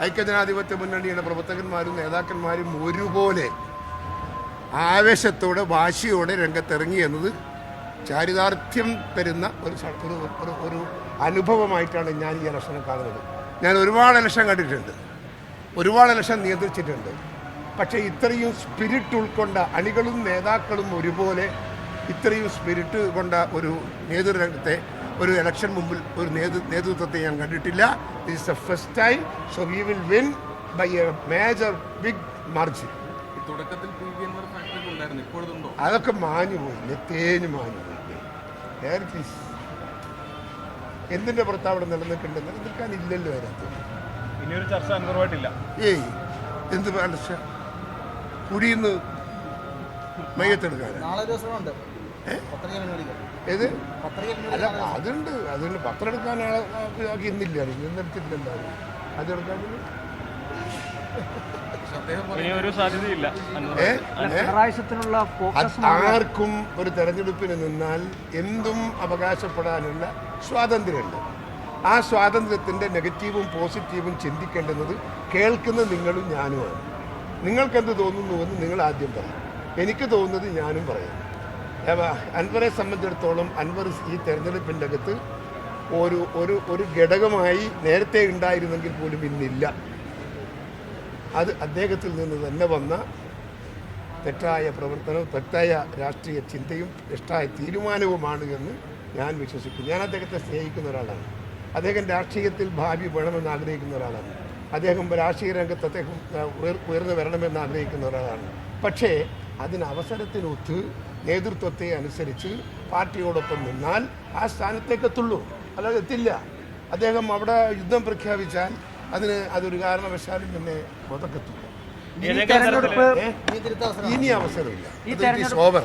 ഐക്യജനാധിപത്യ മുന്നണിയുടെ പ്രവർത്തകന്മാരും നേതാക്കന്മാരും ഒരുപോലെ ആവേശത്തോടെ വാശിയോടെ രംഗത്തിറങ്ങി എന്നത് ചാരിതാർത്ഥ്യം തരുന്ന ഒരു ഒരു അനുഭവമായിട്ടാണ് ഞാൻ ഈ ഇലക്ഷനെ കാണുന്നത്. ഞാൻ ഒരുപാട് ഇലക്ഷൻ കണ്ടിട്ടുണ്ട്. ഒരുപാട് ഇലക്ഷൻ നിയന്ത്രിച്ചിട്ടുണ്ട്. പക്ഷേ ഇത്രയും സ്പിരിറ്റ് ഉൾക്കൊണ്ട അണികളും നേതാക്കളും ഒരുപോലെ ഇത്രയും സ്പിരിറ്റ് കൊണ്ട ഒരു നേതൃരംഗത്തെ ഒരു ഇലക്ഷൻ മുമ്പിൽ ഒരു നേതൃ നേതൃത്വത്തെ ഞാൻ കണ്ടിട്ടില്ല. This is the first time so we will win by a major big margin അതൊക്കെ മാഞ്ഞു പോയി. നെത്തേഞ്ഞ് മാഞ്ഞു പോയി. എന്തിന്റെ പുറത്ത് അവിടെ നിലനിൽക്കേണ്ടത് നിലനിൽക്കാനില്ലല്ലോ അതിനകത്ത്. ഇനിയൊരു ചർച്ച അന്തർവായിട്ടില്ല ഏയ് എന്ത് പാലശ കുടിയിന്ന് മയ്യത്തെടുക്കാൻ നാളെ ഒരു ഏത്? അല്ല അതുണ്ട്. അതുണ്ട്. പത്രം എടുക്കാൻ ആക്കി ഇന്നില്ല. ഇന്നെടുത്തിട്ടില്ല അതെടുക്കാൻ ആർക്കും ഒരു തെരഞ്ഞെടുപ്പിന് നിന്നാൽ എന്തും അവകാശപ്പെടാനുള്ള സ്വാതന്ത്ര്യമുണ്ട്. ആ സ്വാതന്ത്ര്യത്തിന്റെ നെഗറ്റീവും പോസിറ്റീവും ചിന്തിക്കേണ്ടുന്നത് കേൾക്കുന്ന നിങ്ങളും ഞാനുമാണ്. നിങ്ങൾക്കെന്ത് തോന്നുന്നുവെന്ന് നിങ്ങൾ ആദ്യം പറയും എനിക്ക് തോന്നുന്നത് ഞാനും പറയാം. അൻവറെ സംബന്ധിച്ചിടത്തോളം അൻവർ ഈ തെരഞ്ഞെടുപ്പിന്റെ അകത്ത് ഒരു ഒരു ഒരു ഘടകമായി നേരത്തെ ഉണ്ടായിരുന്നെങ്കിൽ പോലും ഇന്നില്ല. അത് അദ്ദേഹത്തിൽ നിന്ന് തന്നെ വന്ന തെറ്റായ പ്രവർത്തനവും തെറ്റായ രാഷ്ട്രീയ ചിന്തയും തെറ്റായ തീരുമാനവുമാണ് എന്ന് ഞാൻ വിശ്വസിക്കുന്നു. ഞാൻ അദ്ദേഹത്തെ സ്നേഹിക്കുന്ന ഒരാളാണ്. അദ്ദേഹം രാഷ്ട്രീയത്തിൽ ഭാവി വേണമെന്ന് ആഗ്രഹിക്കുന്ന ഒരാളാണ്. അദ്ദേഹം രാഷ്ട്രീയ രംഗത്ത് അദ്ദേഹം ഉയർ- ഉയർന്നു വരണമെന്ന് ആഗ്രഹിക്കുന്ന ഒരാളാണ്. പക്ഷേ അതിന് അവസരത്തിനൊത്ത് നേതൃത്വത്തെ അനുസരിച്ച് പാർട്ടിയോടൊപ്പം നിന്നാൽ ആ സ്ഥാനത്തേക്ക് എത്തുള്ളൂ. അല്ലാതെ എത്തില്ല. അദ്ദേഹം അവിടെ യുദ്ധം പ്രഖ്യാപിച്ചാൽ അതിന് അതൊരു കാരണവശാലും പിന്നെ പുറത്തെത്തുള്ളൂ ഇനി അവസരമില്ല. ഓവർ